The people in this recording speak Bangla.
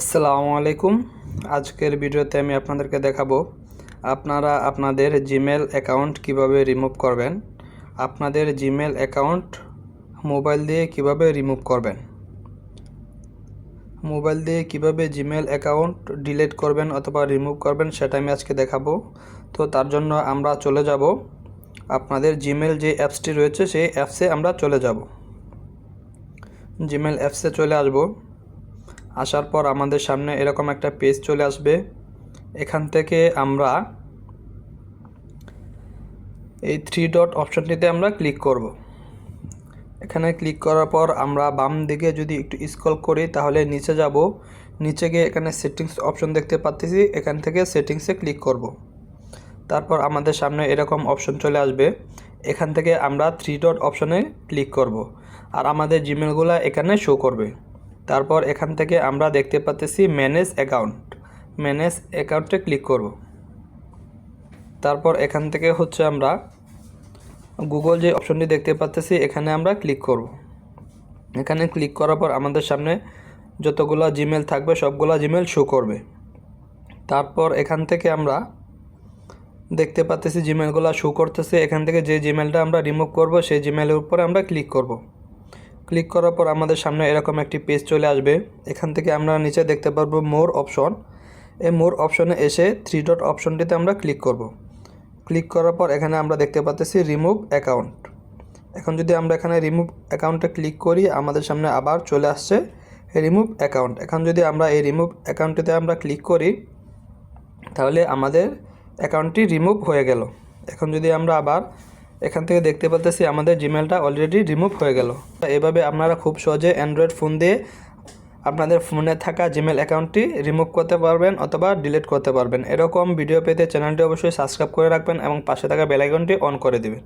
আসসালামু আলাইকুম। আজকের ভিডিওতে আমি আপনাদেরকে দেখাবো আপনারা আপনাদের জিমেল অ্যাকাউন্ট কীভাবে রিমুভ করবেন, আপনাদের জিমেল অ্যাকাউন্ট মোবাইল দিয়ে কীভাবে রিমুভ করবেন, মোবাইল দিয়ে কীভাবে জিমেল অ্যাকাউন্ট ডিলিট করবেন অথবা রিমুভ করবেন সেটা আমি আজকে দেখাবো। তো তার জন্য আমরা চলে যাব আপনাদের জিমেল যে অ্যাপসটি রয়েছে সেই অ্যাপসে আমরা চলে যাব। জিমেল অ্যাপসে চলে আসব। আসার পর আমাদের সামনে এরকম একটা পেজ চলে আসবে। এখান থেকে আমরা এই থ্রি ডট অপশনটিতে আমরা ক্লিক করব। এখানে ক্লিক করার পর আমরা বাম দিকে যদি একটু স্ক্রল করি, তাহলে নিচে যাব। নিচে গিয়ে এখানে সেটিংস অপশন দেখতে পাচ্ছি এখান থেকে সেটিংসে ক্লিক করব। তারপর আমাদের সামনে এরকম অপশন চলে আসবে। এখান থেকে আমরা থ্রি ডট অপশনে ক্লিক করব। আর আমাদের জিমেলগুলো এখানে শো করবে। তারপর এখান থেকে আমরা দেখতে পাচ্ছি ম্যানেজ অ্যাকাউন্ট। ম্যানেজ অ্যাকাউন্টে ক্লিক করব। তারপর এখান থেকে হচ্ছে আমরা গুগল যে অপশনটি দেখতে পাচ্ছি এখানে আমরা ক্লিক করব। এখানে ক্লিক করার পর আমাদের সামনে যতগুলো জিমেল থাকবে, সবগুলো জিমেল শো করবে। তারপর এখান থেকে আমরা দেখতে পাচ্ছি জিমেলগুলো শো করতেছে। এখান থেকে যে জিমেলটা আমরা রিমুভ করব, সেই জিমেলের উপরে আমরা ক্লিক করব। ক্লিক করার পর আমাদের সামনে এরকম একটি পেজ চলে আসবে। এখান থেকে আমরা নিচে দেখতে পারব মোর অপশন। এই মোর অপশনে এসে থ্রি ডট অপশনটিতে আমরা ক্লিক করব। ক্লিক করার পর এখানে আমরা দেখতে পাচ্ছি রিমুভ অ্যাকাউন্ট। এখন যদি আমরা এখানে রিমুভ অ্যাকাউন্টে ক্লিক করি, আমাদের সামনে আবার চলে আসছে রিমুভ অ্যাকাউন্ট। এখন যদি আমরা এই রিমুভ অ্যাকাউন্টটিতে আমরা ক্লিক করি, তাহলে আমাদের অ্যাকাউন্টটি রিমুভ হয়ে গেল। এখন যদি আমরা আবার এখান থেকে দেখতে পাচ্ছি আমাদের জিমেলটা অলরেডি রিমুভ হয়ে গেল। এভাবে আপনারা খুব সহজে অ্যান্ড্রয়েড ফোন দিয়ে আপনাদের ফোনে থাকা জিমেল অ্যাকাউন্টটি রিমুভ করতে পারবেন অথবা ডিলিট করতে পারবেন। এরকম ভিডিও পেতে চ্যানেলটি অবশ্যই সাবস্ক্রাইব করে রাখবেন এবং পাশে থাকা বেলাইকনটি অন করে দিবেন।